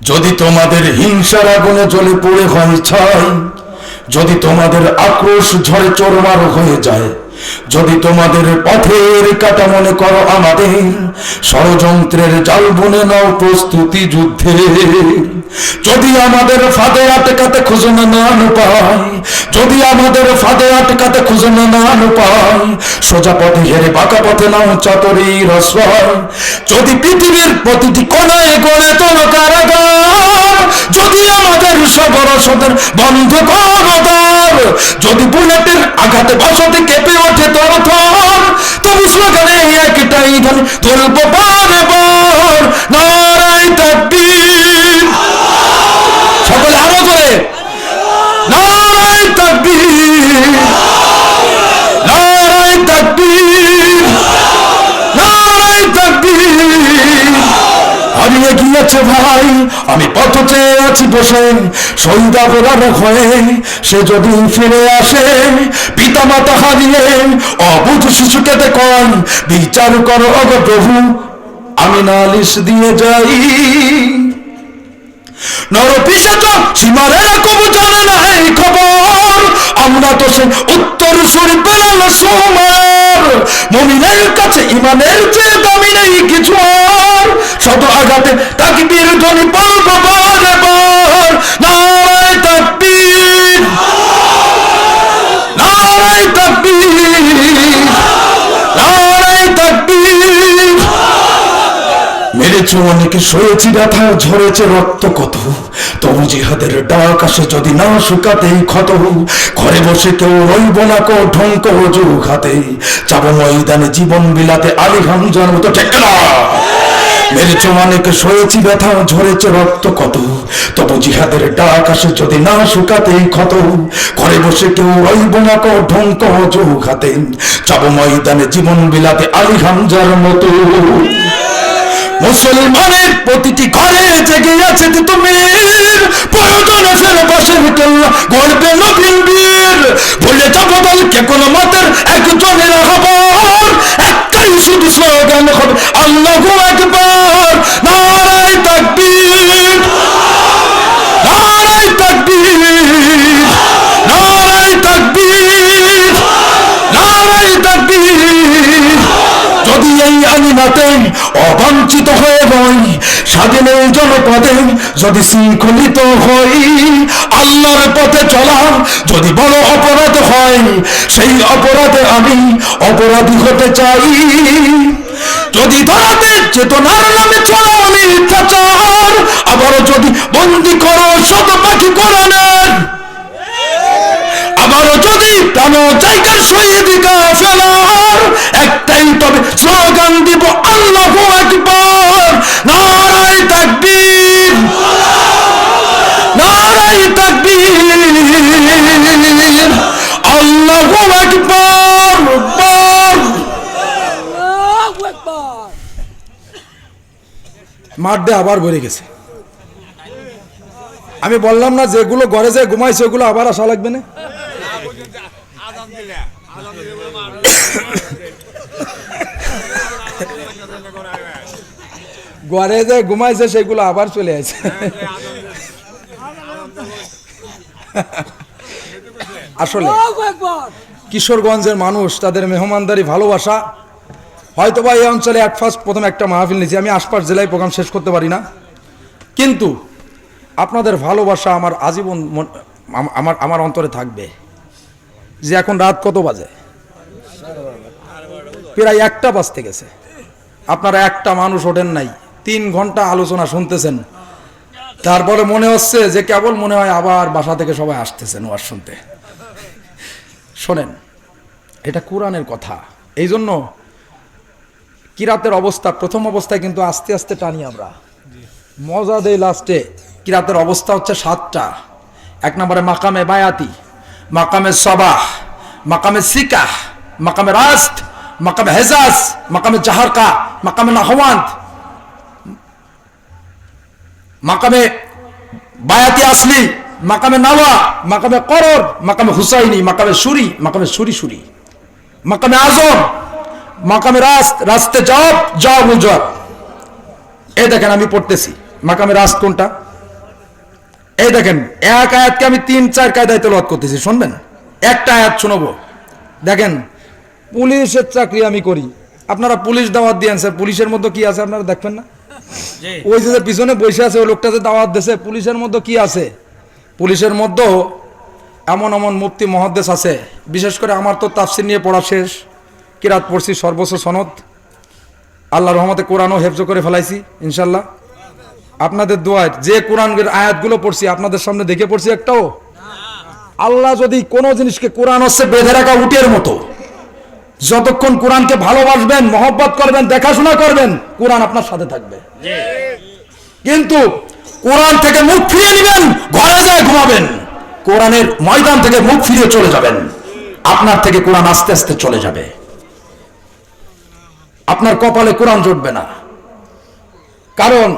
যদি তোমাদের হিংসার আগুনে জ্বলে পড়ে হয় ছাই, যদি তোমাদের আক্রোশ ঝড়ে চোরমার হয়ে যায় যদি তোমাদের পথের কাটা মনে করো আমাদের, ষড়যন্ত্রের জাল বুনে নাও প্রস্তুতি যুদ্ধে। যদি আমাদের ফাঁদে আটকাতে খুঁজে না পাই। যদি আমাদের ফাঁদে আটকাতে খুঁজে না পাই। সোজা পথে হেরে বাঁকা পথে নাও চাতরি রসয় যদি পৃথিবীর প্রতিটি কোনায় গড়ে তোল কারাগার যদি আমাদের সবর সদর বন্ধ করো দ্বার যদি বুলেটের আঘাতে বসতে কেঁপে ওঠে তোর থর তবু স্লোগানে একটাই ধ্বনি তুলব বার হারিয়ে গিয়েছে ভাই। আমি পথ চেয়ে আছি বসে সন্ধ্যা বেলার হয়ে সে যদি ফিরে আসে পিতা মাতা হারিয়ে অবুধ শিশুকে দেখন। বিচার করো অগ প্রভু, আমি নালিশ দিয়ে যাই। নরপিসাচ সীমারের কবু জানে না এই খবর। আমরা তো সে উত্তর সুরি পেলাম মমিনের কাছে, ইমানের চেয়ে দামি নেই কিছু শত আঘাতে তাকে বীর ধ্বনি বলব বারে। বার নারায় মেরেছে অনেকে সয়েছি ব্যথা ঝরেছে রক্ত কত। তবু জিহাদের ডাক আসে যদি না শুকাতে ক্ষত। ঘরে বসে কেউ রইব না কো ঢঙ্ক খাতে চাবো ময়দানে জীবন বিলাতে আলী হামজার মতো ঠিক মেরেছে অনেকে সয়েছি ব্যথা ঝরেছে রক্ত কত। তবু জিহাদের ডাক আসে যদি না শুকাতে ক্ষত। ঘরে বসে কেউ রইব না কো ঢঙ্ক খাতে চাবো ময়দানে জীবন বিলাতে আলী হামজার মতো মুসলমানের প্রতিটি ঘরে জেগে আছে তুমি। প্রয়োজনে ফেলে বসে ভিতর গড়বে নবীন অবাঞ্ছিত হয়ে রই স্বাধীনের জনপদে যদি শৃঙ্খলিত হই, আল্লাহর পথে যদি বড় অপরাধ হয়, সেই অপরাধে আমি অপরাধী হতে চাই। যদি ধরাতে চেতনার নামে চলা মিথ্যাচার, আবারও যদি বন্দি করো শত পাখি কোরআনের আবারও যদি প্রাণ জায়গার শহীদ ফেলার একটাই তবে স্লোগান দিব আল্লাহ একবার নারায় তাকবীর নারায় তাকবীর। আল্লাহ একবার মাঠ দিয়ে আবার ভরে গেছে। আমি বললাম না যেগুলো ঘরে যে ঘুমাইছে ওগুলো আবার আসা লাগবে না? ঘরে যে ঘুমাইছে, সেগুলো আবার চলে আসে। আসলে, কিশোরগঞ্জের মানুষ, তাদের মেহমানদারি, ভালোবাসা। হয়তো বা এই অঞ্চলে এক ফার্স্ট প্রথম একটা মাহফিল নিয়েছি, আমি আশপাশ জেলায় প্রোগ্রাম শেষ করতে পারি না। কিন্তু আপনাদের ভালোবাসা আমার আজীবন আমার আমার অন্তরে থাকবে। যে এখন রাত কত বাজে? প্রায় একটা বাজতে গেছে। আপনারা একটা মানুষ ওঠেন নাই। তিন ঘণ্টা আলোচনা শুনতেছেন। তারপরে মনে হচ্ছে যে কেবল মনে হয় আবার বাসা থেকে সবাই আসতেছেন ওয়াজ শুনতে। শোনেন, এটা কোরআনের কথা। এই জন্য কিরাতের অবস্থা, প্রথম অবস্থায় কিন্তু আস্তে আস্তে টানি আমরা। মজা দেই লাস্টে। কিরাতের অবস্থা হচ্ছে সাতটা। এক নম্বরে মাকামে বায়াতি, মাকামে সবাহ, মাকামে সিকাহ, মাকামে রাস্ত, মাকামে হেজাজ, মাকামে জাহারকা, মাকামে নাহওয়ান্ত। মাকামে বায়াতি আসলি, মাকামে নাওয়া, মাকামে করর, মাকামে হুসাইনি, মাকামে সুরি মাকামে সুরি সুরি, মাকামে আজম, মাকামে রাস্ত, রাস্তে জব জব উজব এই দেখেন আমি পড়তেছি, মাকামে রাস্ত কোনটা? এই দেখেন, এক আয়াতকে আমি তিন, চার কায়দায় তেলাওয়াত করতেছি, শুনবেন? একটা আয়াত শোনাবো। দেখেন, পুলিশের চাকরি আমি করি। আপনারা পুলিশ দাওয়াত স্যার, পুলিশের মধ্যে কি আছে আপনারা দেখবেন না? ওই যে পিছনে বসে আছে, ওই লোকটা যে দাওয়াত দিছে পুলিশের মধ্যে কি আছে? পুলিশের মধ্যেও এমন এমন মুক্তি মহাদ্দেশ আছে। বিশেষ করে আমার তো তাফসির নিয়ে পড়া শেষ। কিরাত পড়ছি, সর্বোচ্চ সনদ। আল্লাহ রহমতে কোরআনও হেফজ করে ফেলাইছি, ইনশাল্লাহ। আপনাদের দোয়ায় যে কোরআনের আয়াতগুলো পড়ছি, আপনাদের সামনে দেখে পড়ছি একটাও। আল্লাহ যদি কোনো জিনিসকে কোরআন হচ্ছে বেঁধে রাখা উটের মতো। যতক্ষণ কোরআনকে ভালোবাসবেন মহব্বত করবেন দেখাশোনা করবেন কোরআন আপনার সাথে থাকবে। কিন্তু কোরআন থেকে মুখ ফিরিয়ে নেবেন ঘরে যায় ঘুমাবেন। কোরআনের ময়দান থেকে মুখ ফিরিয়ে চলে যাবেন। আপনার থেকে কোরআন আস্তে আস্তে চলে যাবে। আপনার কপালে কোরআন জুটবে না। কারণ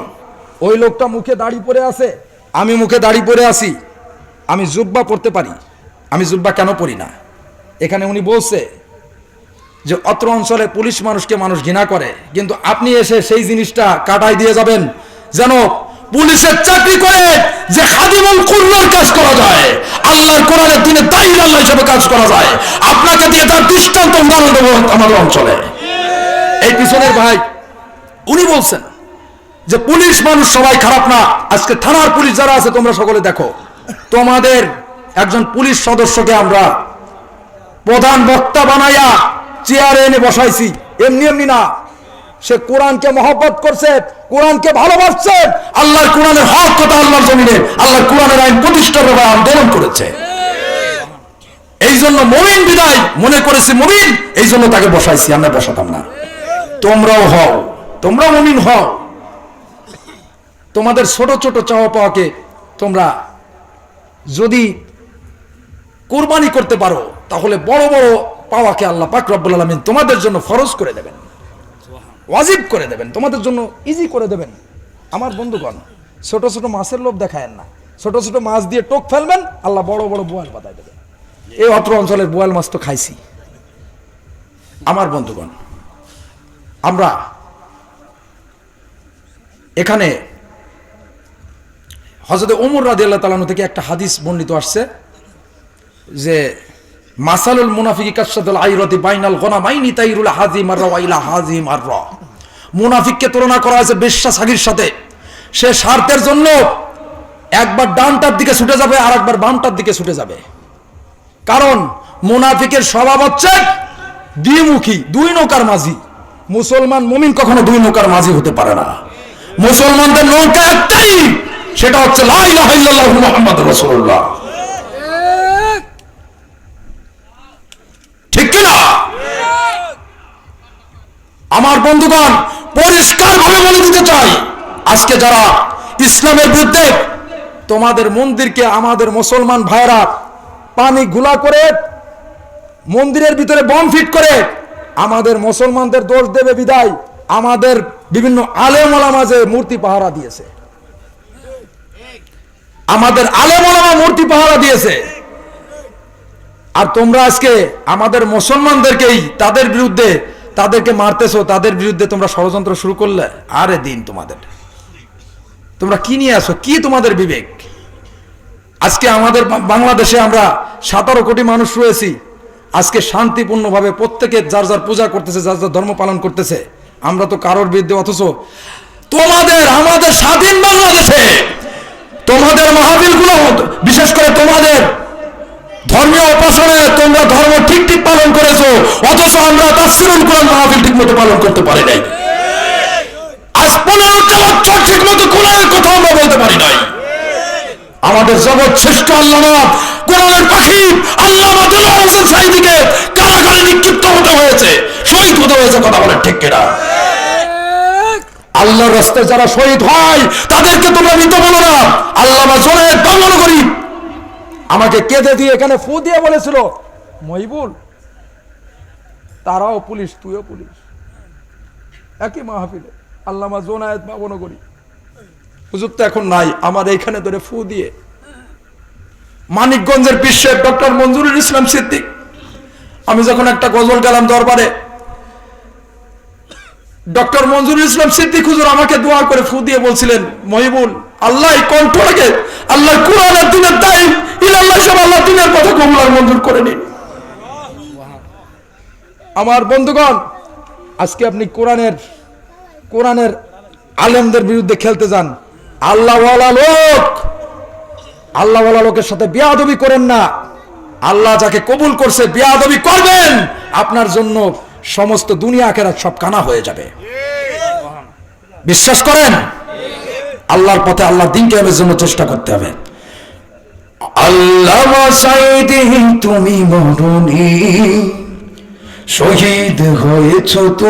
ওই লোকটা মুখে দাড়ি পরে আছে আমি মুখে দাড়ি পরে আছি আমি জুব্বা পড়তে পারি। আমি জুব্বা কেন পড়ি না? এখানে উনি বলছে যে অত্র অঞ্চলে পুলিশ মানুষকে মানুষ ঘৃণা করে, কিন্তু আপনি এসে সেই জিনিসটা কাটাই দিয়ে যাবেন যেন পুলিশের চাকরি করে যে খাদিমুল কুল্লার কাজ করা যায়, আল্লাহর কোরআনের দিনে দায়ী আল্লাহ হিসেবে কাজ করা যায়। আপনাকে দিয়ে তার দৃষ্টান্ত উদাহরণ দেবো আমাদের অঞ্চলে। এই পিছনের ভাই, উনি বলছেন যে পুলিশ মানুষ সবাই খারাপ না, আজকে থানার পুলিশ যারা আছে তোমরা সকলে দেখো, তোমাদের একজন পুলিশ সদস্যকে আমরা প্রধান বক্তা বানাইয়া চেয়ারে এনে বসাইছি। এমনি এমনি না। সে কোরআনকে মহব্বত করছে, কোরআনকে ভালোবাসছে। আল্লাহর কোরআনের হক কথা আল্লাহর জমিনে, আল্লাহর কোরআনের আইন প্রতিষ্ঠার ব্যাপারে আন্দোলন করেছে। এই জন্য মমিন বিদায় মনে করেছে মমিন এই জন্য তাকে বসাইছি, আমরা বসাতাম না। তোমরাও হও, তোমরাও মমিন হও। তোমাদের ছোট ছোট চাওয়া পাওয়াকে তোমরা যদি কোরবানি করতে পারো, তাহলে বড় বড় পাওয়াকে আল্লাহ পাক রব্বুল আলমিন তোমাদের জন্য ফরজ করে দেবেন। ওয়াজিব করে দেবেন তোমাদের জন্য ইজি করে দেবেন। আমার বন্ধুগণ ছোট ছোট মাছের লোভ দেখায়েন না। ছোট ছোট মাছ দিয়ে টোক ফেলবেন আল্লাহ বড় বড় বোয়াল পাতায় দেবেন। এই অত্র অঞ্চলের বোয়াল মাছ তো খাইছি। আমার বন্ধুগণ আমরা এখানে হজরত ওমর রাজি আল্লাহ তালানু থেকে একটা হাদিস বর্ণিত আসছে যে মাসালুল মুনাফিকি কাসাদুল আইরতি বাইনাল গোনা মাইনি তাইরুল হাজি মাররা ওয়াইলা হাজি মাররা। মুনাফিককে তুলনা করা হয়েছে বিশ্বাস হাগির সাথে। সে স্বার্থের জন্য একবার ডানটার দিকে ছুটে যাবে আর একবার বামটার দিকে ছুটে যাবে। কারণ মুনাফিকের স্বভাব হচ্ছে দ্বিমুখী, দুই নৌকার মাঝি। মুসলমান মুমিন কখনো দুই নৌকার মাঝি হতে পারে না। মুসলমানদের নৌকা একটাই, সেটা হচ্ছে লা ইলাহা ইল্লাল্লাহু মুহাম্মাদুর রাসূলুল্লাহ ঠিক কিনা আমার বন্ধুগণ, পরিষ্কার ভাবে বলে দিতে চাই, আজকে যারা ইসলামের বিরুদ্ধে তোমাদের মন্দিরকে আমাদের মুসলমান ভাইরা পানি গুলা করে, মন্দিরের ভিতরে বম ফিট করে, আমাদের মুসলমানদের দোষ দেবে বিদায়, আমাদের বিভিন্ন আলেমলা মাঝে মূর্তি পাহারা দিয়েছে। আমাদের আলেমলামা মূর্তি পাহারা দিয়েছে। আর তোমরা আজকে আমাদের মুসলমানদেরকেই তাদের বিরুদ্ধে তাদেরকে মারতেছো, তাদের বিরুদ্ধে তোমরা ষড়যন্ত্র শুরু করলে? আরে দিন তোমাদের। তোমরা কি নিয়ে আসো? কি তোমাদের বিবেক? আজকে আমাদের বাংলাদেশে আমরা সতেরো কোটি মানুষ রয়েছি। আজকে শান্তিপূর্ণভাবে প্রত্যেকে যার যার পূজা করতেছে, যার যার ধর্ম পালন করতেছে, আমরা তো কারোর বিরুদ্ধে অথচ তোমাদের, আমাদের স্বাধীন বাংলাদেশে তোমাদের মাহাবিলগুলো বিশেষ করে তোমাদের ধর্মীয় উপাসনায় তোমরা ধর্ম ঠিক ঠিক পালন করেছ, অথচ আমরা তাফসিরুল কোরআন মাহফিল ঠিক মতো পালন করতে পারি নাই। আজ পনেরোটা বছর ঠিক মতো কোরআনের কথা আমরা বলতে পারি নাই। আমাদের জগৎ শ্রেষ্ঠ আল্লামা, কোরআনের পাখি আল্লামা দুলাল হোসেন সাইদিকে কারাগারে নিক্ষিপ্ত হতে হয়েছে। শহীদ হতে হয়েছে, কথা বলেন ঠিক কিনা? আল্লাহর রাস্তায় যারা শহীদ হয়, তাদেরকে তোমরা মৃত বলো না। আল্লাহ জোরে বাংলা গরিব আমাকে কেঁদে দিয়ে এখানে ফু দিয়ে বলেছিল মহিবুল, তারাও পুলিশ, তুইও পুলিশ। একই মাহফিলে আল্লামা জোনায়েত বাবন করি হুজুর তো এখন নাই, আমার এইখানে ধরে ফু দিয়ে। মানিকগঞ্জের বিশ্বের ডক্টর মঞ্জুরুল ইসলাম সিদ্দিক। আমি যখন একটা গজল গেলাম দরবারে, ডক্টর মঞ্জুরুল ইসলাম সিদ্দিক হুজুর আমাকে দোয়া করে ফু দিয়ে বলছিলেন, মহিবুল, আল্লাহ এই কণ্ঠটাকে, আল্লাহ কোরআনের দিনের তাই ইলাল্লাহ সব আল্লাহ দিনের কথা কবুল আর মঞ্জুর করে নিন। আমার বন্ধুগণ, আজকে আপনি কোরআনের কোরআনের আলেমদের বিরুদ্ধে খেলতে যান। আল্লাহ লোক আল্লাহ লোকের সাথে বিয়াদবি করেন না। আল্লাহ যাকে কবুল করছে, বিয়াদবি করবেন। আপনার জন্য সমস্ত দুনিয়া আখেরাত সব কানা হয়ে যাবে। বিশ্বাস করেন? আল্লাহর পথে আল্লাহ দিন কেমের জন্য চেষ্টা করতে হবে। আল্লাহ তুমি মরণী শহীদ হয়েছ তুমি